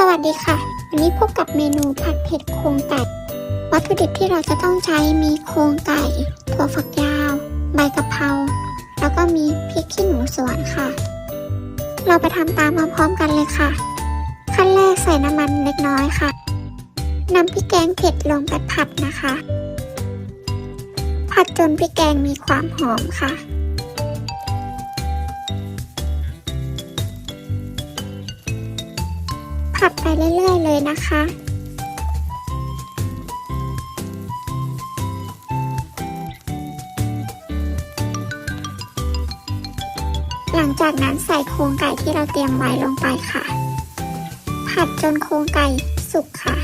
สวัสดีค่ะ วันนี้พบกับเมนูผัดเผ็ดโครงไก่ วัตถุดิบที่เราจะต้องใช้มีโครงไก่ ถั่วฝักยาว ใบกะเพรา แล้วก็มีพริกขี้หนูสวนค่ะ เราไปทำตามมาพร้อมกันเลยค่ะ ขั้นแรกใส่น้ำมันเล็กน้อยค่ะนำพริกแกงเผ็ดลงไปผัดนะคะ ผัดจนพริกแกงมีความหอมค่ะ ผัดไปเรื่อยๆเลยนะคะ หลังจากนั้นใส่โครงไก่ที่เราเตรียมไว้ลงไปค่ะ ผัดจนโครงไก่สุกค่ะ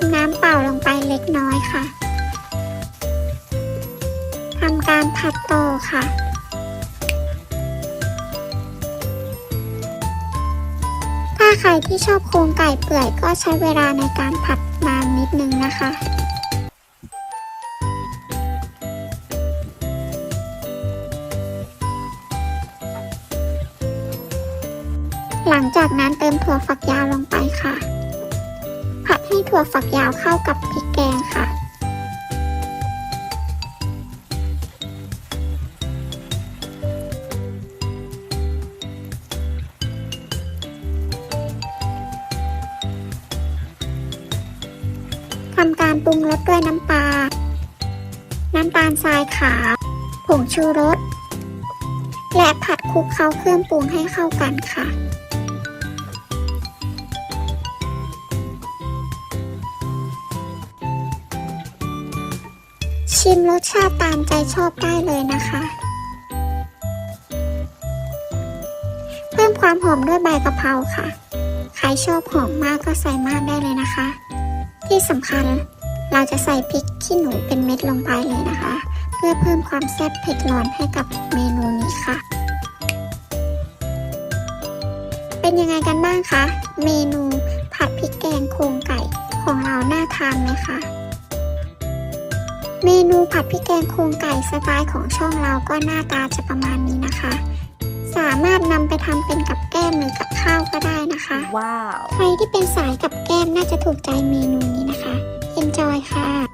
มน้ำเปล่าลงไปเล็กน้อยค่ะทำการผัดต่อค่ะถ้าใครที่ชอบโครงไก่เปื่อยก็ใช้เวลาในการผัดนานนิดนึงนะคะหลังจากนั้นเติมถั่วฝักยาวลงไปค่ะ ถั่วฝักยาวเข้ากับพริกแกงค่ะ ทำการปรุงรสด้วยน้ำปลา น้ำตาลทรายขาวผงชูรส และผัดคลุกเคล้าเครื่องปรุงให้เข้ากันค่ะ ชิมรสชาติตามใจชอบได้เลยนะคะ เพิ่มความหอมด้วยใบกะเพราค่ะ ใครชอบหอมมากก็ใส่มากได้เลยนะคะ ที่สำคัญเราจะใส่พริกขี้หนูเป็นเม็ดลงไปเลยนะคะ เพื่อเพิ่มความแซ่บเผ็ดร้อนให้กับเมนูนี้ค่ะ เป็นยังไงกันบ้างคะ เมนูผัดพริกแกงโครงไก่ของเราน่าทานไหมคะ เมนูผัดพริกแกงโครงไก่สไตล์ของช่องเราก็หน้าตาจะประมาณนี้นะคะ สามารถนำไปทำเป็นกับแก้มหรือกับข้าวก็ได้นะคะ Wow. ใครที่เป็นสายกับแก้มน่าจะถูกใจเมนูนี้นะคะ Enjoy ค่ะ